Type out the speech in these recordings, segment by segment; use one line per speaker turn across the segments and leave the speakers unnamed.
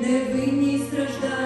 невинні страждання.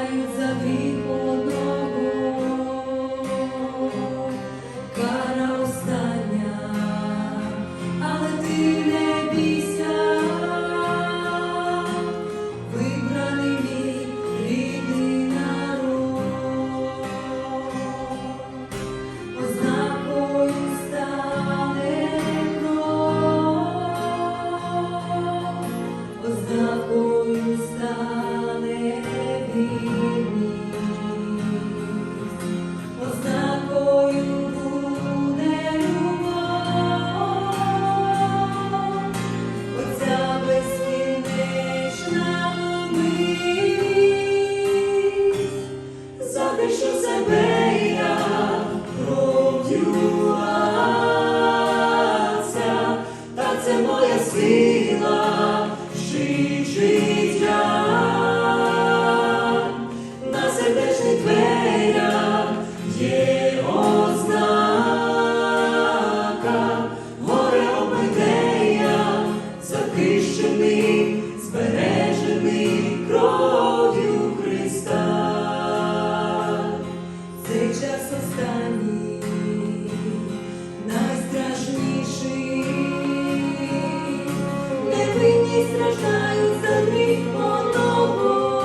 see love. вважаю за них одного,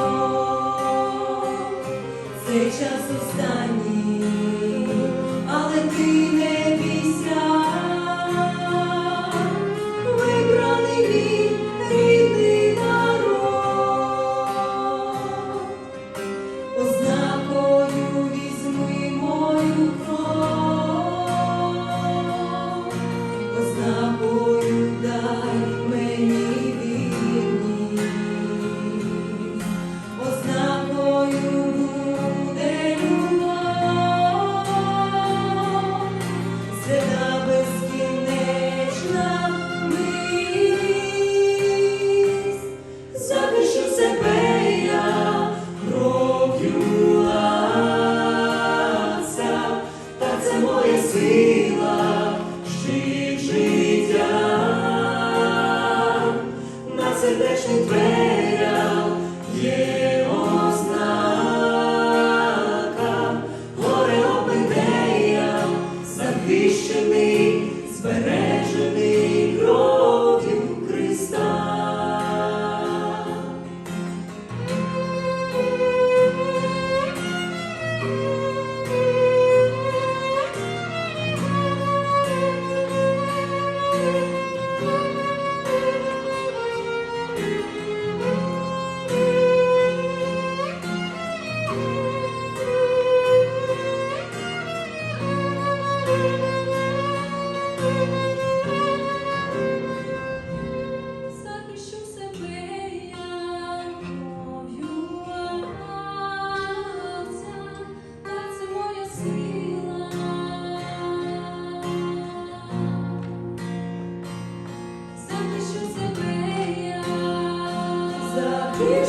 цей час останній. see.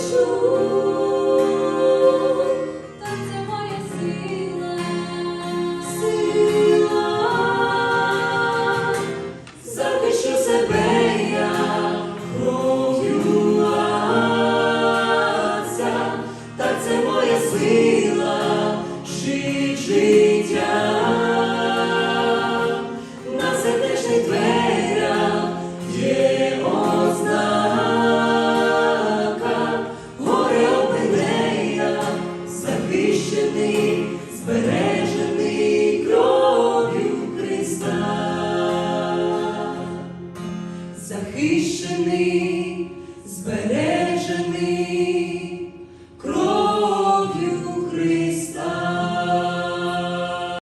Jesus. захищений, збережений кров'ю Христа, захищений, збережений.